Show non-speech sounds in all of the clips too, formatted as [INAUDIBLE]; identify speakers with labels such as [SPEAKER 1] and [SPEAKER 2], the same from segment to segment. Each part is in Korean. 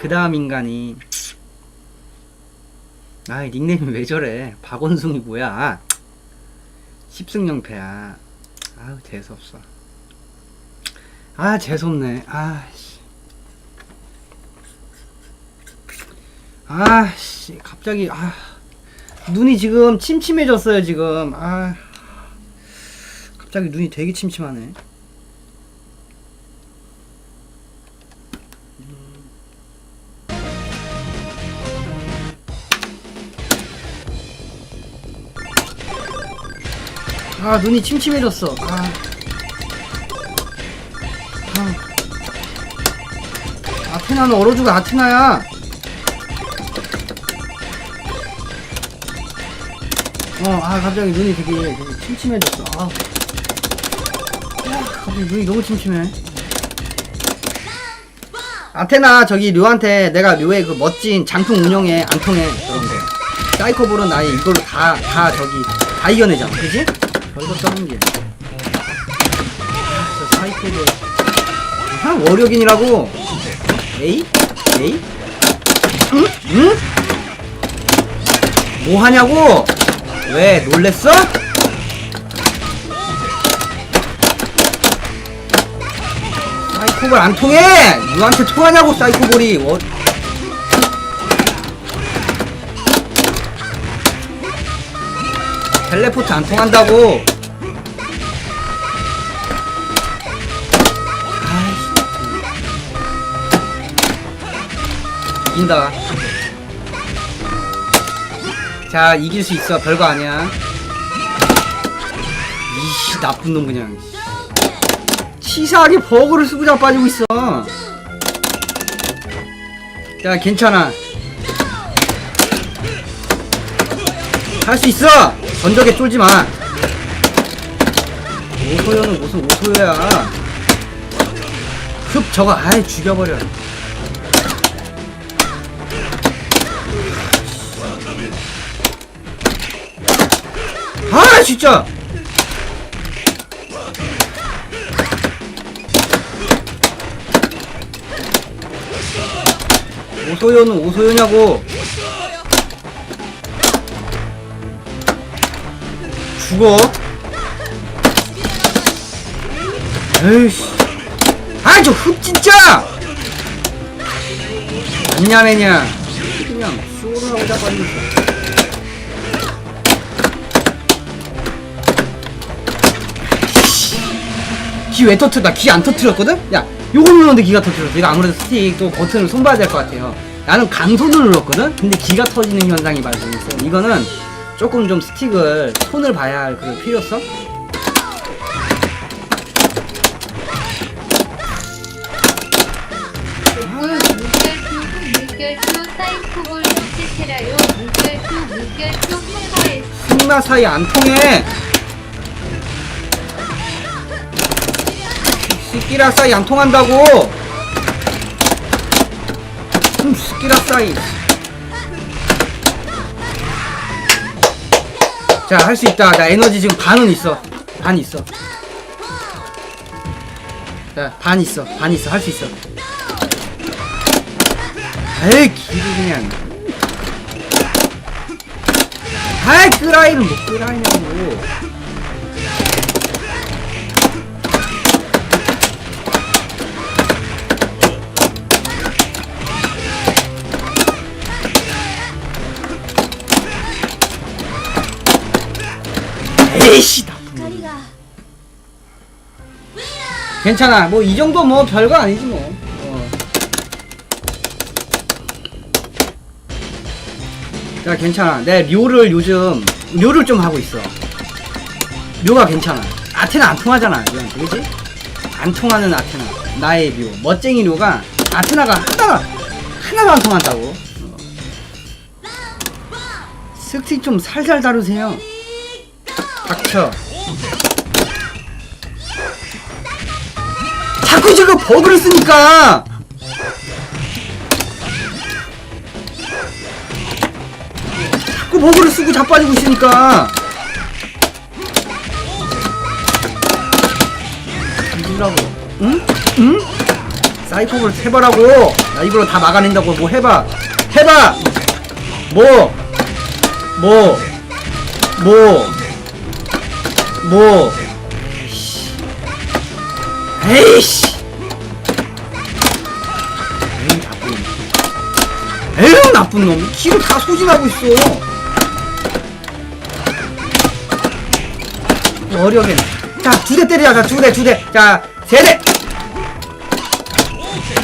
[SPEAKER 1] 그 다음 인간이. 아 닉네임이 왜 저래? 박원숭이 뭐야? 10승 0패야. 아우 재수없어. 아 재수없네. 아씨. 아씨 갑자기 아 눈이 지금 침침해졌어요 지금. 아 갑자기 눈이 되게 침침하네 아 눈이 침침해졌어 아. 아. 아테나는 얼어주고 아테나야 어아 갑자기 눈이 되게, 되게 침침해졌어 아. 아, 갑자기 눈이 너무 침침해 아테나 저기 류한테 내가 류의 그 멋진 장풍 운영에 안 통해 그런 거 사이코볼은 나의 이걸로 다 다 저기 다 이겨내잖아 그지? 별거 써는 게. 아, 저 사이코볼. 한 월요긴이라고. 에이? 에이? 응? 응? 뭐 하냐고? 왜 놀랬어? 사이코볼 안 통해! 누구한테 통하냐고 사이코볼이 워... 텔레포트 안 통한다고. 이긴다. 자, 이길 수 있어. 별거 아니야. 이씨, 나쁜 놈 그냥. 치사하게 버그를 쓰고 자빠지고 있어. 자, 괜찮아. 할 수 있어! 전적에 쫄지 마! 오소연은 무슨 오소여야. 흡, 저거, 아이, 죽여버려. 아, 진짜! 오소연은 오소연냐고! 죽어. 에이씨. 아이, 저 흡, 진짜! 안냐매냐. 그냥, 쇼를 하고 자빠지고 있어. 기왜 터트려? 나기안 터트렸거든? 야, 요거 눌렀는데 기가 터트렸어. 이거 아무래도 스틱 또 버튼을 손봐야 될 것 같아요. 나는 강손을 눌렀거든? 근데 기가 터지는 현상이 발생했어. 이거는 조금 좀 스틱을 손을 봐야 할그 필요성?
[SPEAKER 2] 물결표 물결표 사이코볼 시체라요 물결표 물결표 헬거에스
[SPEAKER 1] 승마 사이 안 통해! 스키라 사이 안 통한다고! 음, 스키라 사이. 자, 할 수 있다. 나 에너지 지금 반은 있어. 반 있어. 자, 반 있어. 반 있어. 할 수 있어. 에이, 길이 그냥. 아이, 끄라이는 뭐 끄라이냐고. 놈. 괜찮아. 뭐 이 정도 뭐 별거 아니지 뭐. 어. 자, 괜찮아. 내 묘를 요즘 묘를 좀 하고 있어. 묘가 괜찮아. 아테나 안 통하잖아. 이건 그지? 안 통하는 아테나. 나의 묘. 멋쟁이 묘가 아테나가 하나가 하나도 안 통한다고. 어. 스틱 좀 살살 다루세요. 닥쳐. 자꾸 지금 버그를 쓰니까. 자꾸 버그를 쓰고 자빠지고 있으니까. 이라고. 응? 응? 사이코볼 해봐라고. 나 이걸로 다 막아낸다고. 뭐 해봐. 해봐! 뭐? 뭐, 뭐, 뭐, 에이씨, 에이, 나쁜 놈. 에휴, 나쁜 놈. 키로 다 소진하고 있어. 어려게. 자, 두 대 때리자. 자, 두 대, 두 대. 자, 세 대.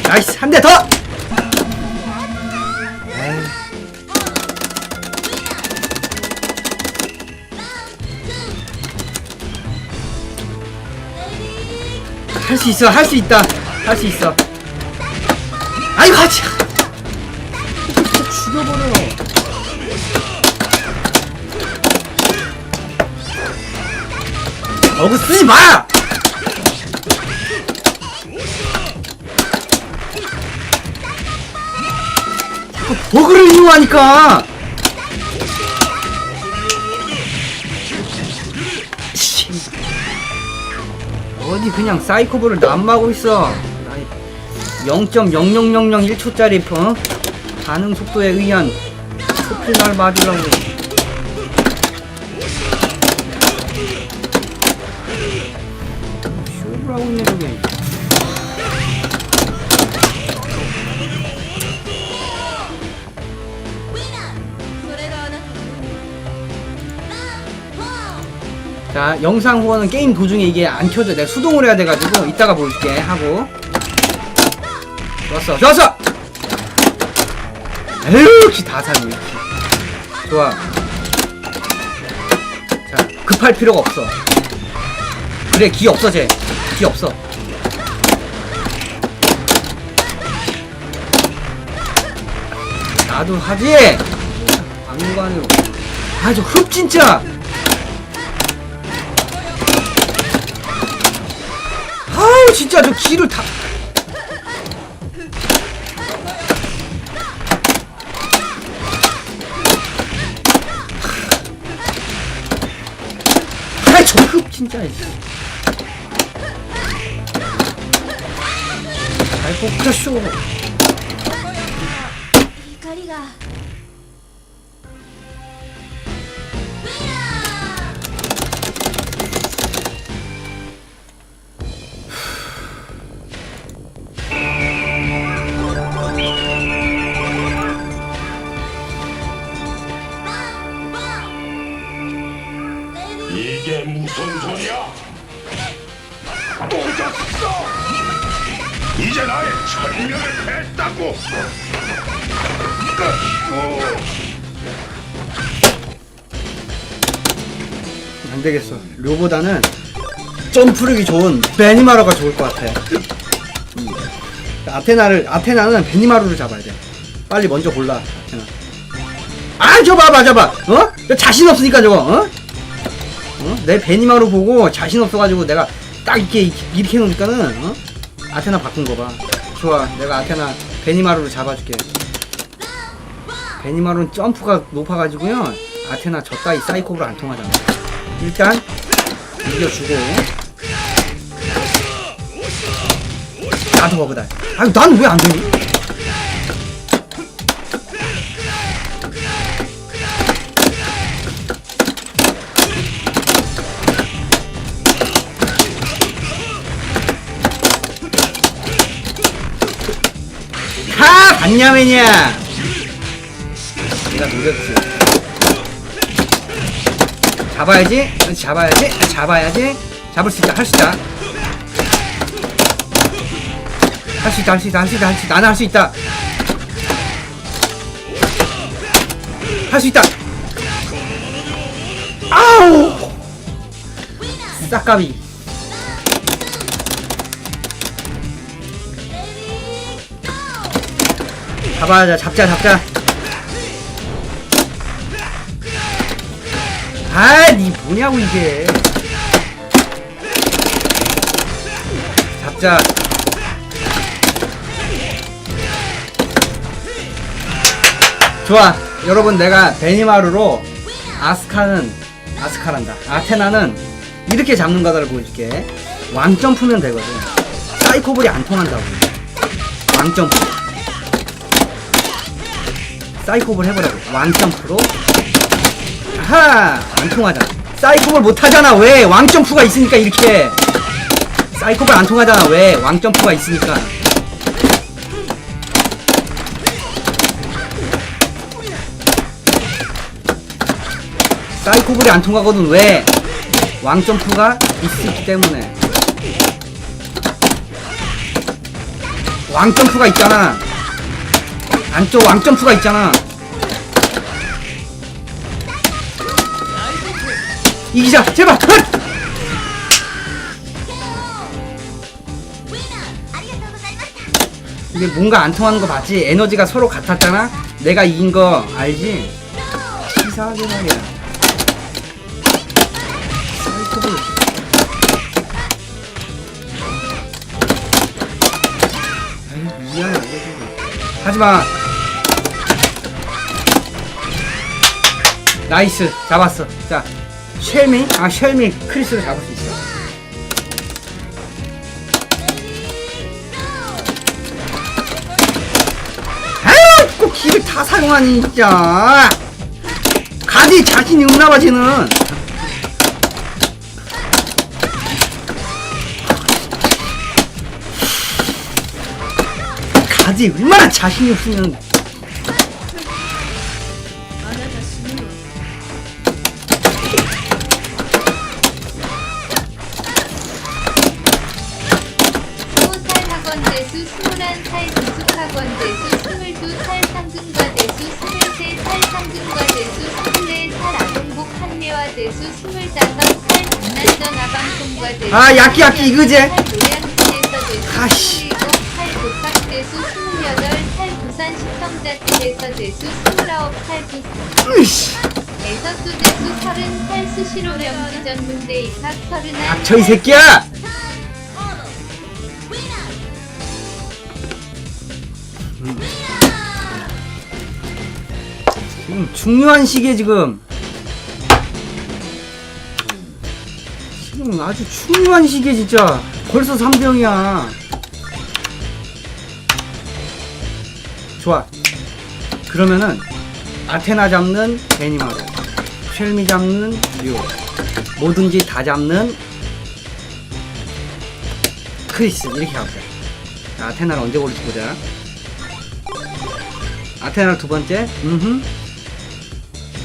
[SPEAKER 1] 나이스, 한 대 더. 할 수 있어, 할 수 있다. 할 수 있어. 아이고, 하지. 죽여버려. 어그 쓰지 마! 버그를 이용하니까! 어디 그냥 사이코볼을 남마고 있어. 0.00001초짜리 어? 반응 속도에 의한 소필날 맞으려고. 쇼를 하고 있네 저게 자 영상 후원은 게임 도중에 이게 안 켜져. 내가 수동으로 해야 돼가지고 이따가 보여줄게. 하고. 좋았어. 좋았어! 에휴 기다 사네 기. 좋아. 자 급할 필요가 없어. 그래 기 없어 쟤기 없어. 나도 하지? 박물관으로. 아저 흡 진짜 진짜 저 기를 다. 아이 저흡 진짜. 잘 뽑혔쇼
[SPEAKER 3] 나의 천명을 했다고!
[SPEAKER 1] 안 되겠어. 료보다는 점프력이 좋은 베니마루가 좋을 것 같아. 음. 아테나를 아테나는 베니마루를 잡아야 돼. 빨리 먼저 골라. 아테나. 아, 저 봐봐, 저봐. 어? 너 자신 없으니까 저거. 어? 어? 내 베니마루 보고 자신 없어가지고 내가 딱 이렇게 이렇게 해놓으니까는 어? 아테나 바꾼 거 봐. 좋아, 내가 아테나 베니마루를 잡아줄게. 베니마루는 점프가 높아가지고요. 아테나 저 따위 사이코브로 안 통하잖아. 일단 이겨주고 나도 버그다 아유 나는 왜안 되니? 하! 봤냐매냐? 내가 노렸지. 잡아야지? 잡아야지? 잡아야지? 잡을 수 있다. 할 수 있다. 할 수 있다. 할 수 있다. 할 수 있다. 할 수 있다. 나는 할 수 있다. 할 수 있다. 아우! 싹가비 잡아야 잡자 잡자 아, 니 뭐냐고 이게. 잡자. 좋아. 여러분 내가 베니마루로 아스카는 아스카란다. 아테나는 이렇게 잡는 거다를 보여줄게. 왕점프면 되거든. 사이코볼이 안 통한다고. 왕점프 사이코볼 해보라고 왕점프로. 아하! 안 통하잖아. 사이코볼 못하잖아 왜? 왕점프가 있으니까 이렇게. 사이코볼 안 통하잖아 왜? 왕점프가 있으니까. 사이코볼이 안 통하거든 왜? 왕점프가 있기 때문에. 왕점프가 있잖아 안쪽 왕점프가 있잖아 이기자 제발 헛! 이게 뭔가 안 통하는 거 봤지? 에너지가 서로 같았잖아? 내가 이긴 거 알지? 치사하게 말이야 사이코볼 에이 미안해 하지마 나이스. 잡았어. 자 쉘미 아 쉘미 크리스를 잡을 수 있어. 아유 꼭 길을 다 사용하니 진짜. 가지 자신이 없나봐 쟤는. 가지 얼마나 자신이 없으면
[SPEAKER 2] 서 대수 스물아홉 살 부산
[SPEAKER 1] 으이씨.
[SPEAKER 2] 에서수 대수 서른 살 수시로 명지 전문대 입학 서른한
[SPEAKER 1] 닥쳐 이 새끼야! 지금 중요한 시기에 지금 지금 아주 중요한 시기에 진짜 벌써 3병이야. 좋아. 그러면은 아테나 잡는 베니마르 쉘미 잡는 류 뭐든지 다 잡는 크리스 이렇게 가보자 자, 아테나를 언제 올릴지 보자 아테나 두 번째 음흠.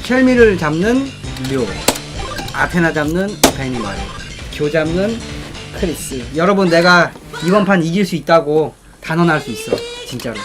[SPEAKER 1] 쉘미를 잡는 류 아테나 잡는 베니마르 교 잡는 크리스. 여러분 내가 이번 판 이길 수 있다고 단언할 수 있어. 진짜로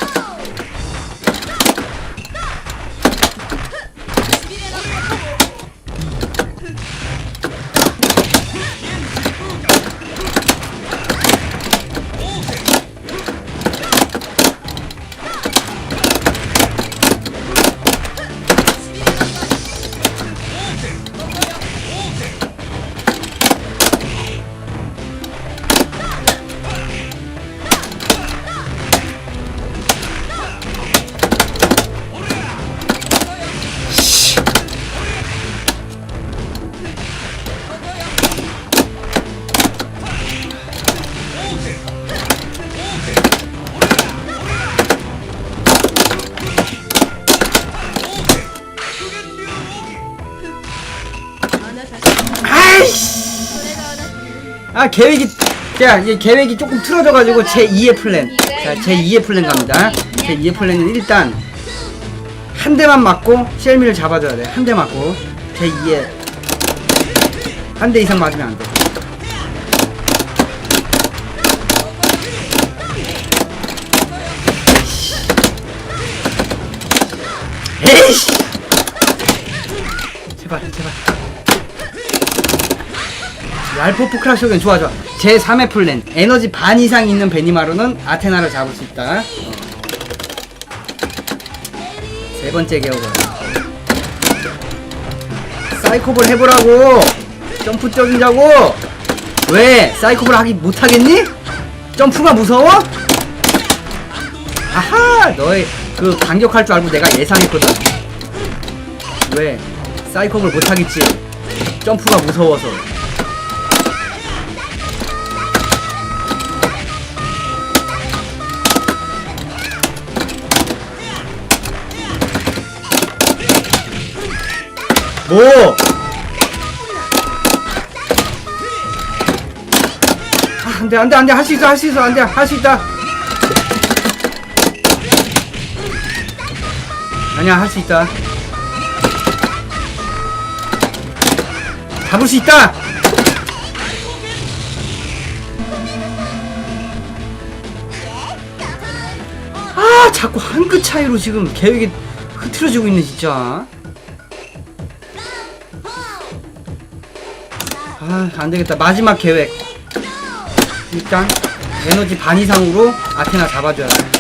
[SPEAKER 1] 아 계획이 야 이제 계획이 조금 틀어져가지고 제 2의 플랜. 자제 2의 플랜 갑니다. 제 2의 플랜은 일단 한 대만 맞고 셀미를 잡아줘야 돼 한 대 맞고 제 2의 한 대 이상 맞으면 안돼. 에이씨! 제발 제발 랄포프 크라쇼겐 좋아 좋아. 제 3의 플랜 에너지 반 이상 있는 베니마루는 아테나를 잡을 수 있다. 어. 세 번째 개혁은 사이코볼 해보라고! 점프 적이자고! 왜? 사이코볼 하기 못하겠니? 점프가 무서워? 아하! 너의 그 반격할 줄 알고 내가 예상했거든. 왜? 사이코볼 못하겠지? 점프가 무서워서 뭐? 아, 안 돼, 안 돼, 안 돼. 할 수 있어, 할 수 있어. 안 돼, 할 수 있다. 아니야, 할 수 있다. 잡을 수 있다! 아, 자꾸 한 끗 차이로 지금 계획이 흐트러지고 있네, 진짜. 아, 안 되겠다. 마지막 계획. 일단, 에너지 반 이상으로 아테나 잡아줘야 돼.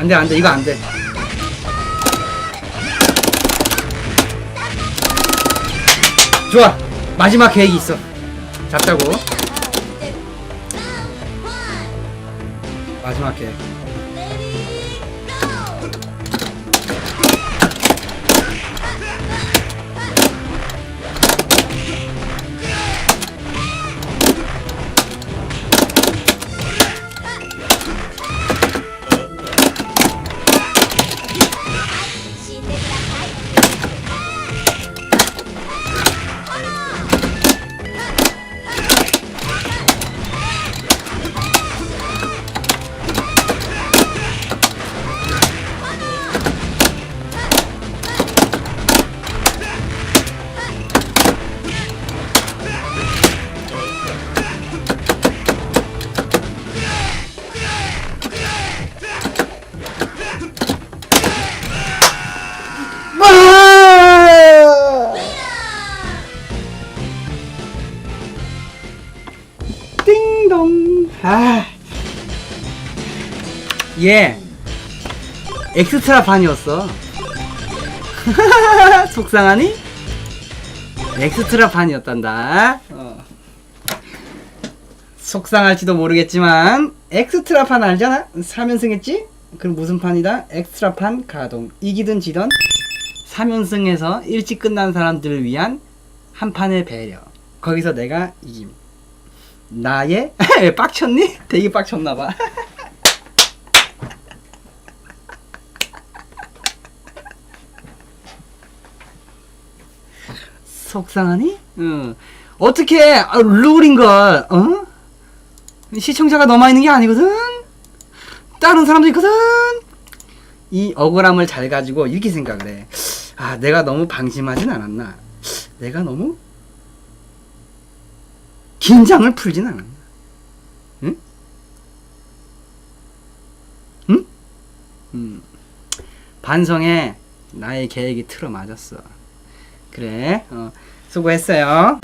[SPEAKER 1] 안 돼, 안 돼. 이거 안 돼. 좋아. 마지막 계획이 있어. 잡자고. 마지막 계획. 예. 엑스트라 판이었어. [LAUGHS] 속상하니? 엑스트라 판이었단다. 어. 속상할지도 모르겠지만 엑스트라 판 알잖아? 3연승 했지? 그럼 무슨 판이다? 엑스트라 판 가동. 이기든 지던 3연승에서 일찍 끝난 사람들을 위한 한 판의 배려. 거기서 내가 이김. 나의 왜 [LAUGHS] 빡쳤니? 되게 빡쳤나봐. [LAUGHS] 속상하니? 응. 어떻게 아, 룰인 걸? 어? 시청자가 너만 있는 게 아니거든. 다른 사람도 있거든. 이 억울함을 잘 가지고 이렇게 생각을 해. 아, 내가 너무 방심하진 않았나? 내가 너무 긴장을 풀진 않았나? 응? 응? 음. 반성에 나의 계획이 틀어 맞았어. 그래, 어, 수고했어요.